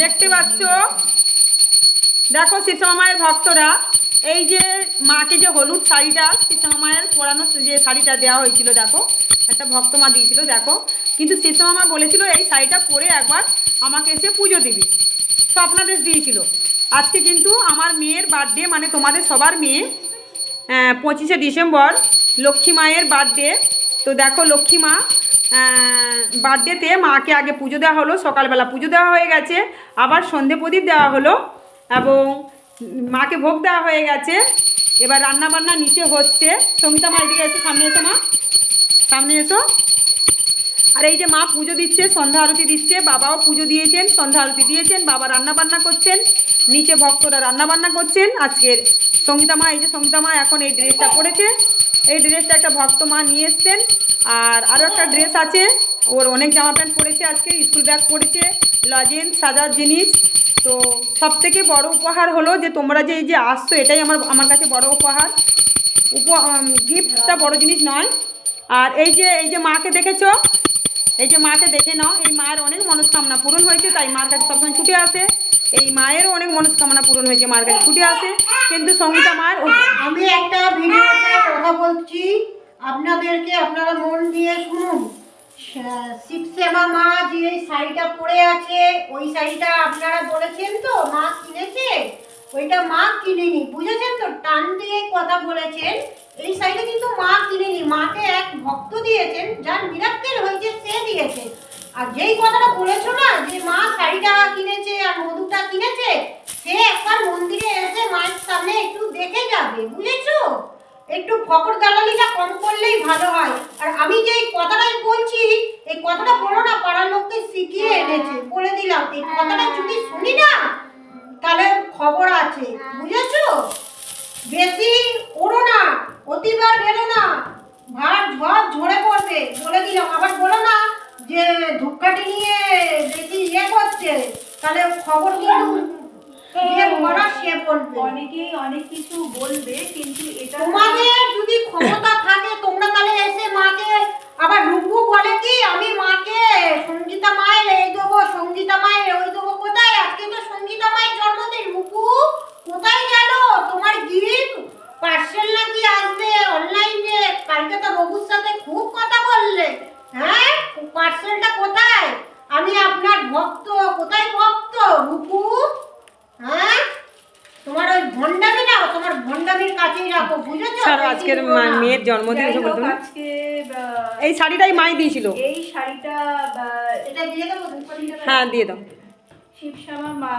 দেখতে পাচ্ছ? দেখো সীতামা মায়ের ভক্তরা। এই যে মাকে যে হলুদ শাড়িটা মায়ের পরানো যে শাড়িটা দেওয়া হয়েছিল, দেখো, একটা ভক্ত মা দিয়েছিল, দেখো। কিন্তু মা বলেছিল, এই শাড়িটা পরে একবার আমাকে এসে পুজো দিবি। স্বপ্নাদেশ দিয়েছিল। আজকে কিন্তু আমার মেয়ের বার্থডে মানে তোমাদের সবার মেয়ে পঁচিশে ডিসেম্বর, লক্ষ্মী মায়ের বার্থডে তো দেখো, লক্ষ্মী মা বার্থডেতে মাকে আগে পুজো দেওয়া হলো, সকালবেলা পুজো দেওয়া হয়ে গেছে, আবার সন্ধে প্রদীপ দেওয়া হলো, এবং মাকে ভোগ দেওয়া হয়ে গেছে। এবার রান্না বান্না নিচে হচ্ছে। সঙ্গীতা মা এদিকে এসো, সামনে এসো মা। সামনে এসো। আর এই যে মা পুজো দিচ্ছে, সন্ধ্যা আরতি দিচ্ছে, বাবাও পুজো দিয়েছেন, সন্ধ্যা আরতি দিয়েছেন, বাবা রান্না বান্না করছেন, নিচে ভক্তরা রান্না বান্না করছেন, আজকের সঙ্গীতা মা, এই যে সঙ্গীতা মা এখন এই ড্রেসটা পরেছে। এই ড্রেসটা একটা ভক্ত মা নিয়ে এসছেন। আর আরও একটা ড্রেস আছে, ওর অনেক জামা প্যান্ট পরেছে আজকে, স্কুল ব্যাগ পরেছে, লজেন্স, সাজার জিনিস তো সব থেকে বড় উপহার হলো যে তোমরা যে এই যে আসছো, এটাই আমার আমার কাছে বড় উপহার। উপ গিফটটা বড় জিনিস নয়। আর এই যে এই যে মাকে দেখেছ? এই যে মাকে দেখে নাও, এই মায়ের অনেক মনস্কামনা পূরণ হয়েছে, তাই মার কাছে সবসময় ছুটে আসে। এই মায়েরও অনেক মনস্কামনা পূরণ হয়েছে মার কাছে ছুটে আসে। কিন্তু সঙ্গীতা মায়ের আমি একটা ভিডিওতে কথা বলছি। আপনাদেরকে আপনারা মন দিয়ে শুনুন। শা- শিবসেবা মা যে এই শাড়িটা পরে আছে, ওই শাড়িটা আপনারা বলেছেন তো, মা কিনেছে? ওইটা মা কিনেনি, বুঝেছেন তো? টান দিয়ে কথা বলেছেন। এই শাড়িটা কিন্তু মা কিনেনি, মাকে এক ভক্ত দিয়েছেন, যার মিরাক্কেল হয়েছে, সে দিয়েছে। আর যেই কথাটা বলেছ না, যে মা শাড়িটা কিনেছে আর মধুটা কিনেছে, সে একবার মন্দিরে এসে মায়ের সামনে একটু দেখে যাবে, বুঝেছ? একটু ফকর দালালিটা কম করলেই ভালো হয়। আর আমি যে এই কথাটাই বলছি এই কথাটা বলো না পাড়ার লোককে শিখিয়ে এনেছে বলে দিলাম এই কথাটা যদি শুনি না তাহলে খবর আছে বুঝেছ? বেশি ওড়ো না অতিবার বেরো না ভার ঝড় ঝরে পড়বে বলে দিলাম। আবার বলো না যে ধূপকাঠি নিয়ে বেশি ইয়ে করছে তাহলে খবর কিন্তু সে বলবে অনেকেই অনেক কিছু বলবে কিন্তু এটা তোমাদের যদি ক্ষমতা থাকে তোমরা তাহলে এসে মাকে আবার রূপু বলে কি আমি মাকে সঙ্গীতা মায়ের এই দেবো সঙ্গীতা মায়ের ওই দেবো কোথায় আজকে তো সঙ্গীতা মায়ের জন্মদিন রূপু কোথায় গেল তোমার গিফট পার্সেল নাকি আসবে অনলাইনে কালকে তো রঘুর সাথে খুব কথা বললে হ্যাঁ পার্সেলটা কোথায় আমি আপনার ভক্ত কোথায় ভক্ত রূপু হ্যাঁ তোমার ওই ভণ্ডামি না তোমার ভণ্ডামির কাছেই রাখো বুঝেছ ছাড়ো আজকের মেয়ের জন্মদিন বলতো এই শাড়িটাই মাই দিয়েছিল। এই শাড়িটা এটা দিয়ে দেবো হ্যাঁ দিয়ে দাও। শিবশ্যামা মা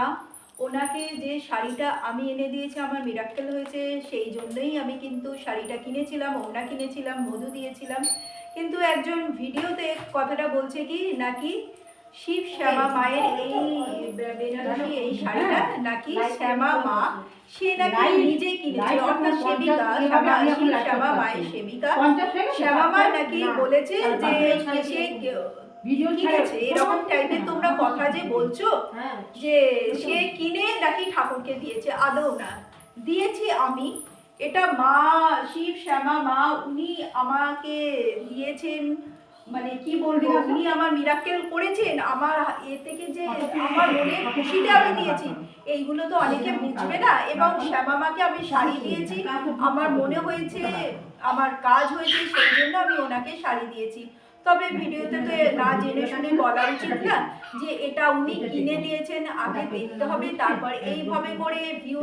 ওনাকে যে শাড়িটা আমি এনে দিয়েছি আমার মিরাক্কেল হয়েছে সেই জন্যই আমি কিন্তু শাড়িটা কিনেছিলাম ওনা কিনেছিলাম মধু দিয়েছিলাম। কিন্তু একজন ভিডিওতে কথাটা বলছে কি নাকি শিব শ্যামা মায়ের এই বেনারসি এই শাড়িটা নাকি শ্যামা মা? সে নাকি নিজে কিনেছে অর্থাৎ সেবিকা শ্যামা শিব শ্যামা মায়ের সেবিকা। শ্যামা মা নাকি বলেছে যে সে এরকম টাইপের তোমরা কথা যে বলছো হ্যাঁ। যে সে কিনে নাকি ঠাকুরকে দিয়েছে আদৌ না। দিয়েছি আমি। এটা মা শিব শ্যামা মা উনি আমাকে দিয়েছেন। মানে কি বলব আপনি আমার মিরাক্কেল করেছেন। আমার এ থেকে যে আমার মনে খুশিটা আমি দিয়েছি এইগুলো তো অনেকে বুঝবে না। এবং শ্যামা মাকে আমি শাড়ি দিয়েছি। আমার মনে হয়েছে আমার কাজ হয়েছে সেই জন্য আমি ওনাকে শাড়ি দিয়েছি। তবে ভিডিওতে তো না জেনে শুনে বলা উচিত না যে এটা উনি কিনে দিয়েছেন আগে দেখতে হবে তারপর এইভাবে করে ভিউ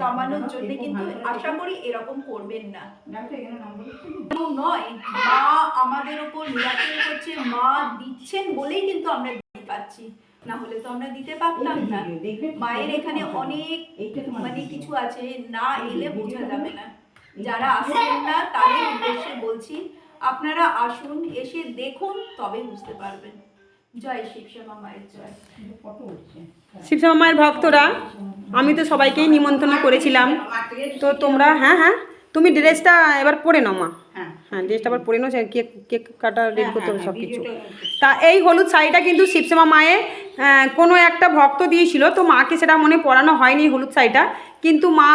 কামানোর জন্য কিন্তু আশা করি এরকম করবেন না। নয় মা আমাদের উপর নিরাপদ করছে মা দিচ্ছেন বলেই কিন্তু আমরা দিতে পাচ্ছি না হলে তো আমরা দিতে পারতাম না। মায়ের এখানে অনেক মানে কিছু আছে না এলে বোঝা যাবে না। যারা আসেন না তাদের উদ্দেশ্যে বলছি আপনারা আসুন এসে দেখুন তবে বুঝতে পারবেন। জয় শিবশ্যামা মায়ের জয়। শিবশ্যামা মায়ের ভক্তরা আমি তো সবাইকেই নিমন্ত্রণ করেছিলাম। তো তোমরা হ্যাঁ হ্যাঁ তুমি ড্রেসটা এবার পরে নাও মা। হ্যাঁ ড্রেসটা আবার পরে নাও কেক কেক কাটা রেডি করতে হবে সব কিছু। তা এই হলুদ শাড়িটা কিন্তু শিবসেমা মায়ে আহ, কোনো একটা ভক্ত দিয়েছিল তো মাকে সেটা মনে পরানো হয়নি হলুদ শাড়িটা। কিন্তু মা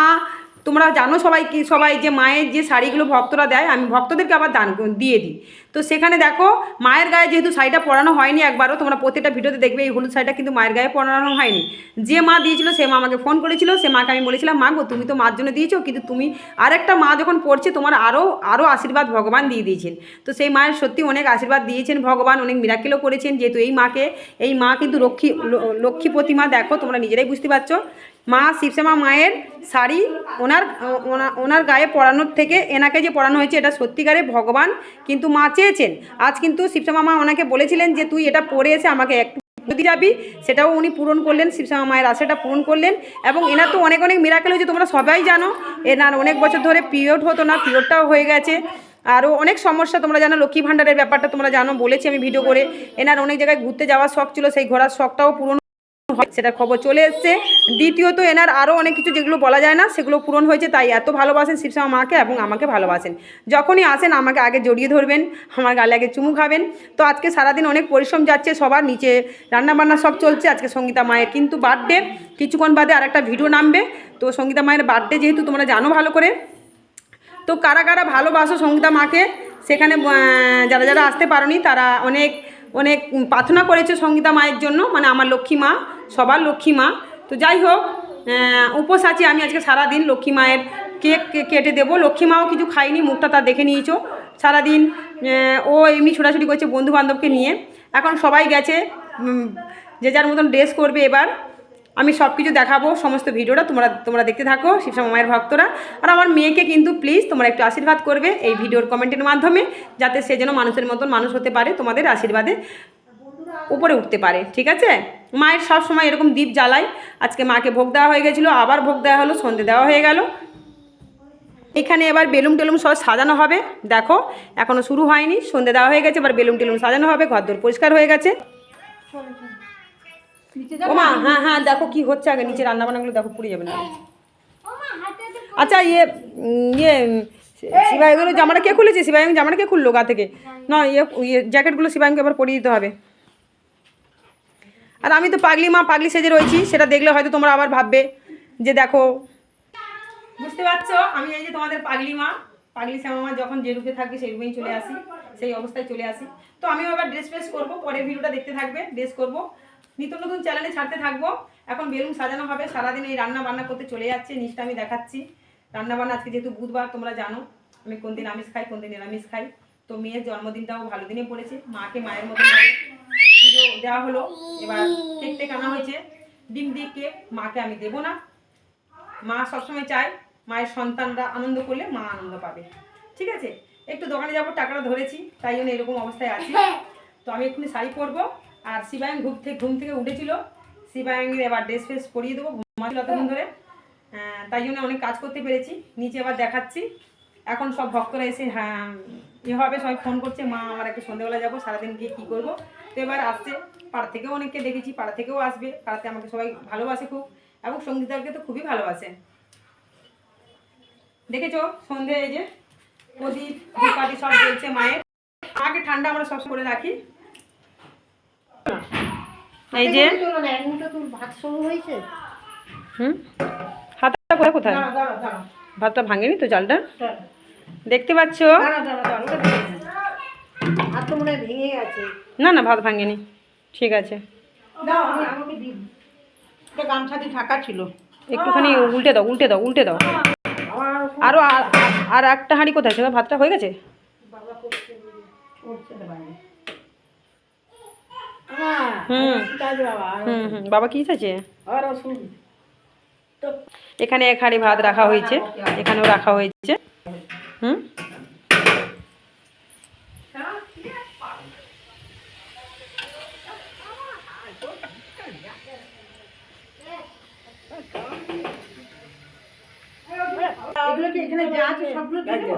তোমরা জানো সবাই কি, সবাই যে মায়ের যে শাড়িগুলো ভক্তরা দেয়, আমি ভক্তদেরকে আবার দান দিয়ে দিই। তো সেখানে দেখো, মায়ের গায়ে যেহেতু শাড়িটা পরানো হয়নি একবারও, তোমরা প্রত্যেকটা ভিডিওতে দেখবে এই হলুদ শাড়িটা কিন্তু মায়ের গায়ে পরানো হয়নি। যে মা দিয়েছিল, সে মা আমাকে ফোন করেছিল, সে মাকে আমি বলেছিলাম, মা গো, তুমি তো মার জন্য দিয়েছ, কিন্তু তুমি আরেকটা মা যখন পড়ছে, তোমার আরও আরও আশীর্বাদ ভগবান দিয়ে দিয়েছেন। তো সেই মায়ের সত্যি অনেক আশীর্বাদ দিয়েছেন ভগবান, অনেক মিরাকেলও করেছেন, যেহেতু এই মাকে, এই মা কিন্তু লক্ষ্মী লক্ষ্মী প্রতিমা দেখো, তোমরা নিজেরাই বুঝতে পারছ। মা শিবশ্যামা মায়ের শাড়ি ওনার ওনার গায়ে পরানোর থেকে, এনাকে যে পরানো হয়েছে, এটা সত্যিকারে ভগবান, কিন্তু মা চেয়েছেন আজ কিন্তু শিবশ্যামা মামা ওনাকে বলেছিলেন যে, তুই এটা পরে এসে আমাকে একটু যদি যাবি, সেটাও উনি পূরণ করলেন শিবশ্যামা মায়ের আশাটা পূরণ করলেন। এবং এনার তো অনেক অনেক মিরাকেল হয়েছে, তোমরা সবাই জানো। এনার অনেক বছর ধরে পিরিয়ড হতো না পিরিয়ডটাও হয়ে গেছে। আরও অনেক সমস্যা, তোমরা জানো, লক্ষ্মী ভাণ্ডারের ব্যাপারটা তোমরা জানো, বলেছি আমি ভিডিও করে। এনার অনেক জায়গায় ঘুরতে যাওয়ার শখ ছিল, সেই ঘোরার শখটাও পূরণ সেটা খবর চলে এসছে। দ্বিতীয়ত, এনার আরও অনেক কিছু যেগুলো বলা যায় না, সেগুলো পূরণ হয়েছে, তাই এত ভালোবাসেন শিবশ্যামা মাকে এবং আমাকে ভালোবাসেন। যখনই আসেন, আমাকে আগে জড়িয়ে ধরবেন, আমার গালে আগে চুমু খাবেন। তো আজকে সারাদিন অনেক পরিশ্রম যাচ্ছে সবার, নিচে রান্নাবান্না সব চলছে, আজকে সঙ্গীতা মায়ের কিন্তু বার্থডে কিছুক্ষণ বাদে আরেকটা ভিডিও নামবে। তো সঙ্গীতা মায়ের বার্থডে যেহেতু, তোমরা জানো ভালো করে। তো কারা কারা ভালোবাসো সঙ্গীতা মাকে, সেখানে যারা যারা আসতে পারোনি, তারা অনেক অনেক প্রার্থনা করেছে সঙ্গীতা মায়ের জন্য মানে আমার লক্ষ্মী মা। সবার লক্ষ্মী মা। তো যাই হোক উপোস আছি আমি আজকে সারাদিন লক্ষ্মী মায়ের কেক কেটে দেবো। লক্ষ্মী মাও কিছু খাইনি মুখটা তার দেখে নিয়েছো। সারাদিন ও এমনি ছোটাছুটি করছে বন্ধু বান্ধবকে নিয়ে। এখন সবাই গেছে যে যার মতন ড্রেস করবে এবার। আমি সব কিছু দেখাবো, সমস্ত ভিডিওটা তোমরা তোমরা দেখতে থাকো শিবশ্যামা মায়ের ভক্তরা। আর আমার মেয়েকে কিন্তু প্লিজ তোমরা একটু আশীর্বাদ করবে এই ভিডিওর কমেন্টের মাধ্যমে, যাতে সে যেন মানুষের মতন মানুষ হতে পারে, তোমাদের আশীর্বাদে উপরে উঠতে পারে, ঠিক আছে? মায়ের সব সময় এরকম দ্বীপ জ্বালায়। আজকে মাকে ভোগ দেওয়া হয়ে গেছিল, আবার ভোগ দেওয়া হলো, সন্ধে দেওয়া হয়ে গেল। এখানে এবার বেলুন টেলুন সব সাজানো হবে। দেখো এখনও শুরু হয়নি, সন্ধে দেওয়া হয়ে গেছে, এবার বেলুন টেলুন সাজানো হবে, ঘরদোর পরিষ্কার হয়ে গেছে। ও মা হ্যাঁ হ্যাঁ দেখো কি হচ্ছে আগে, নিচে রান্না বান্নাগুলো দেখো, পুড়ে যাবে না। আচ্ছা ইয়ে ইয়ে শিবাইগুলো জামাটা কে খুলেছে? শিবাই জামাটা কে খুললো গা থেকে? না ইয়ে ইয়ে জ্যাকেটগুলো শিবাইকে এবার পরিয়ে দিতে হবে। আর আমি তো পাগলি মা, পাগলি সেজে রয়েছি, সেটা দেখলে হয়তো তোমরা আবার ভাববে যে দেখো। বুঝতে পারছ? আমি এই যে তোমাদের পাগলি মা, পাগলি শ্যামা মা যখন যে রূপে থাকবে সেই রূপেই চলে আসি, সেই অবস্থায় চলে আসি। তো আমিও আবার ড্রেস ফ্রেস করব, পরের ভিডিওটা দেখতে থাকবে ড্রেস করব। নিত্য নতুন চ্যানেলে ছাড়তে থাকব। এখন বেলুন সাজানো হবে, সারাদিন এই রান্না বান্না করতে চলে যাচ্ছে, নিচটা আমি দেখাচ্ছি। রান্না বান্না আজকে যেহেতু বুধবার, তোমরা জানো, আমি কোন দিন আমিষ খাই কোন দিন নিরামিষ খাই। তো মেয়ের জন্মদিনটাও ভালো দিনে পড়েছে, মাকে মায়ের মতো পুজো দেওয়া হলো। এবার কেক টেক আনা হয়েছে। ডিম দিয়ে কেক মাকে আমি দেবো না। মা সবসময় চায় মায়ের সন্তানরা আনন্দ করলে মা আনন্দ পাবে। ঠিক আছে? একটু দোকানে যাব, টাকাটা ধরেছি, তাই জন্য এরকম অবস্থায় আছি। তো আমি এক্ষুনি শাড়ি পরবো। আর শিবায়ন ঘুম থেকে ঘুম থেকে উঠেছিল। শিবায়নের এবার ড্রেস ফ্রেস পরিয়ে দেবো, ঘুমাচ্ছিল ততক্ষণ ধরে। তাই জন্য অনেক কাজ করতে পেরেছি। নিচে আবার দেখাচ্ছি। এখন সব ভক্তরা এসে হ্যাঁ হবে সবাই ফোন করছে মা আমার একটু সন্ধ্যেবেলা যাব সারাদিন গিয়ে কী করব? তো এবার আসছে পাড়া থেকেও অনেককে দেখেছি পাড়া থেকেও আসবে পাড়াতে আমাকে সবাই ভালোবাসে খুব এবং সঙ্গীতাকে তো খুবই ভালোবাসে। দেখেছ? সন্ধে এই যে প্রদীপ ধূপকাঠি সব চলছে মায়ের। আগে ঠান্ডা আমরা সব করে রাখি। এই যে। ভাত শুরু হয়েছে? হুম? হাতটা কোথায়? ভাতটা ভাঙেনি তো চালটা দেখতে পাচ্ছ? না না ভাত ভাঙেনি। ঠিক আছে। একটুখানি উল্টে দাও উল্টে দাও উল্টে দাও। আরও আর- আর একটা হাঁড়ি কোথায়? সেটা ভাতটা হয়ে গেছে? বাবা হুম। হুম হুম। কি চাইছে? এখানে এক হাঁড়ি ভাত রাখা হয়েছে। এখানেও রাখা হয়েছে। হুম এগুলো কি এখানে যা আছে সবগুলো দিয়ে দেবো।